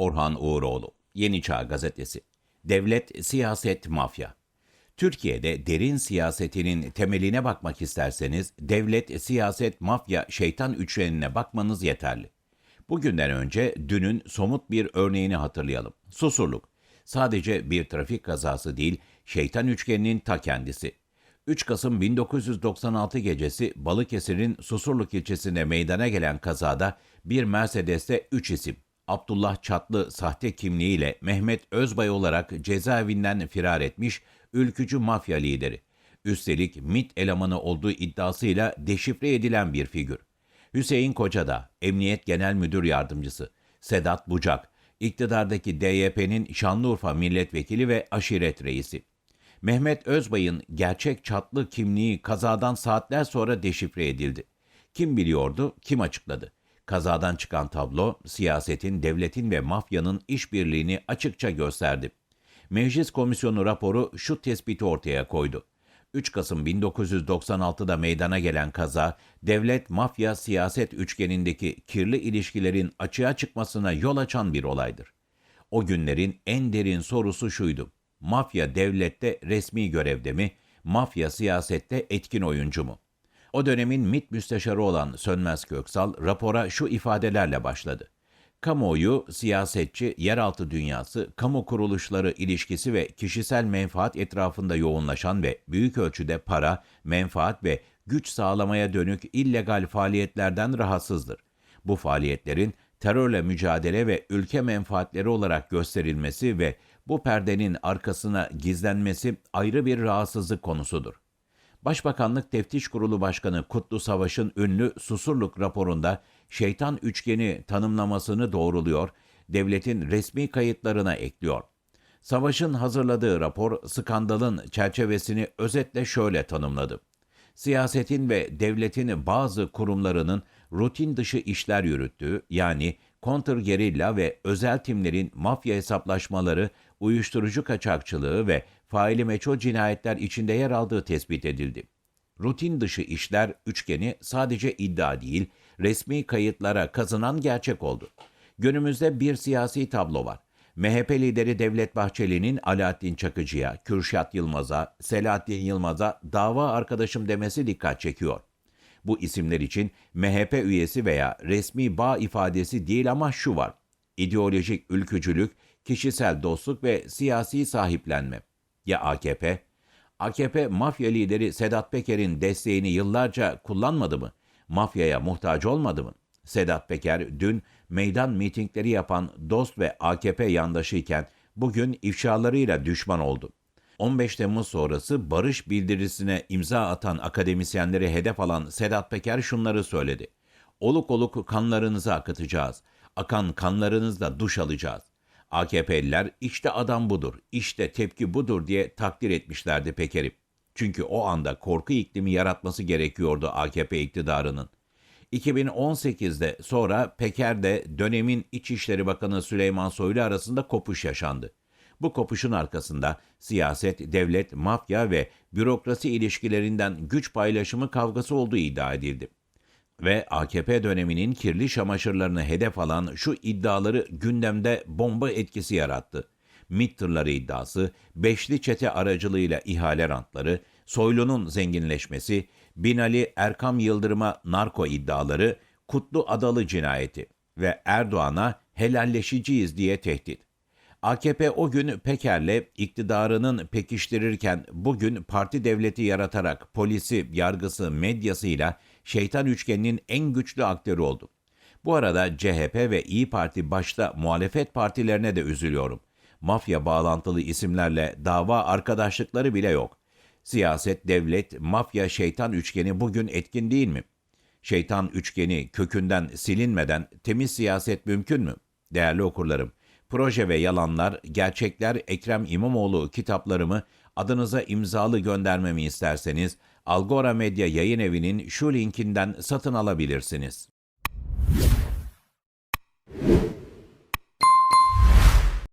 Orhan Uğuroğlu, Yeni Çağ Gazetesi. Devlet, siyaset, mafya. Türkiye'de derin siyasetinin temeline bakmak isterseniz devlet, siyaset, mafya, şeytan üçgenine bakmanız yeterli. Bugünden önce dünün somut bir örneğini hatırlayalım. Susurluk. Sadece bir trafik kazası değil, şeytan üçgeninin ta kendisi. 3 Kasım 1996 gecesi Balıkesir'in Susurluk ilçesinde meydana gelen kazada bir Mercedes'te 3 isim Abdullah Çatlı sahte kimliğiyle Mehmet Özbay olarak cezaevinden firar etmiş ülkücü mafya lideri. Üstelik MIT elemanı olduğu iddiasıyla deşifre edilen bir figür. Hüseyin Kocada, Emniyet Genel Müdür Yardımcısı, Sedat Bucak, iktidardaki DYP'nin Şanlıurfa Milletvekili ve aşiret reisi. Mehmet Özbay'ın gerçek çatlı kimliği kazadan saatler sonra deşifre edildi. Kim biliyordu, kim açıkladı? Kazadan çıkan tablo, siyasetin, devletin ve mafyanın işbirliğini açıkça gösterdi. Meclis Komisyonu raporu şu tespiti ortaya koydu. 3 Kasım 1996'da meydana gelen kaza, devlet-mafya siyaset üçgenindeki kirli ilişkilerin açığa çıkmasına yol açan bir olaydır. O günlerin en derin sorusu şuydu. Mafya devlette resmi görevde mi, mafya siyasette etkin oyuncu mu? O dönemin MİT müsteşarı olan Sönmez Köksal rapora şu ifadelerle başladı. Kamuoyu, siyasetçi, yeraltı dünyası, kamu kuruluşları ilişkisi ve kişisel menfaat etrafında yoğunlaşan ve büyük ölçüde para, menfaat ve güç sağlamaya dönük illegal faaliyetlerden rahatsızdır. Bu faaliyetlerin terörle mücadele ve ülke menfaatleri olarak gösterilmesi ve bu perdenin arkasına gizlenmesi ayrı bir rahatsızlık konusudur. Başbakanlık Teftiş Kurulu Başkanı Kutlu Savaş'ın ünlü Susurluk raporunda şeytan üçgeni tanımlamasını doğruluyor, devletin resmi kayıtlarına ekliyor. Savaş'ın hazırladığı rapor skandalın çerçevesini özetle şöyle tanımladı. Siyasetin ve devletin bazı kurumlarının rutin dışı işler yürüttüğü yani kontrgerilla ve özel timlerin mafya hesaplaşmaları, uyuşturucu kaçakçılığı ve faili meçhul cinayetler içinde yer aldığı tespit edildi. Rutin dışı işler üçgeni sadece iddia değil, resmi kayıtlara kazınan gerçek oldu. Günümüzde bir siyasi tablo var. MHP lideri Devlet Bahçeli'nin Alaaddin Çakıcı'ya, Kürşat Yılmaz'a, Selahattin Yılmaz'a dava arkadaşım demesi dikkat çekiyor. Bu isimler için MHP üyesi veya resmi bağ ifadesi değil ama şu var. İdeolojik ülkücülük, kişisel dostluk ve siyasi sahiplenme. Ya AKP? AKP mafya lideri Sedat Peker'in desteğini yıllarca kullanmadı mı? Mafyaya muhtaç olmadı mı? Sedat Peker dün meydan mitingleri yapan dost ve AKP yandaşıyken bugün ifşalarıyla düşman oldu. 15 Temmuz sonrası barış bildirisine imza atan akademisyenleri hedef alan Sedat Peker şunları söyledi. Oluk oluk kanlarınızı akıtacağız. Akan kanlarınızla duş alacağız. AKP'liler işte adam budur, işte tepki budur diye takdir etmişlerdi Peker'i. Çünkü o anda korku iklimi yaratması gerekiyordu AKP iktidarının. 2018'de sonra Peker'de dönemin İçişleri Bakanı Süleyman Soylu arasında kopuş yaşandı. Bu kopuşun arkasında siyaset, devlet, mafya ve bürokrasi ilişkilerinden güç paylaşımı kavgası olduğu iddia edildi. Ve AKP döneminin kirli şamaşırlarını hedef alan şu iddiaları gündemde bomba etkisi yarattı. MİT tırları iddiası, beşli çete aracılığıyla ihale rantları, Soylu'nun zenginleşmesi, Binali Erkam Yıldırım'a narko iddiaları, Kutlu Adalı cinayeti ve Erdoğan'a helalleşeceğiz diye tehdit. AKP o gün Peker'le iktidarının pekiştirirken bugün parti devleti yaratarak polisi, yargısı, medyasıyla şeytan üçgeninin en güçlü aktörü oldu. Bu arada CHP ve İyi Parti başta muhalefet partilerine de üzülüyorum. Mafya bağlantılı isimlerle dava arkadaşlıkları bile yok. Siyaset, devlet, mafya, şeytan üçgeni bugün etkin değil mi? Şeytan üçgeni kökünden silinmeden temiz siyaset mümkün mü? Değerli okurlarım, Proje ve Yalanlar, Gerçekler Ekrem İmamoğlu kitaplarımı adınıza imzalı göndermemi isterseniz Algora Medya Yayın Evi'nin şu linkinden satın alabilirsiniz.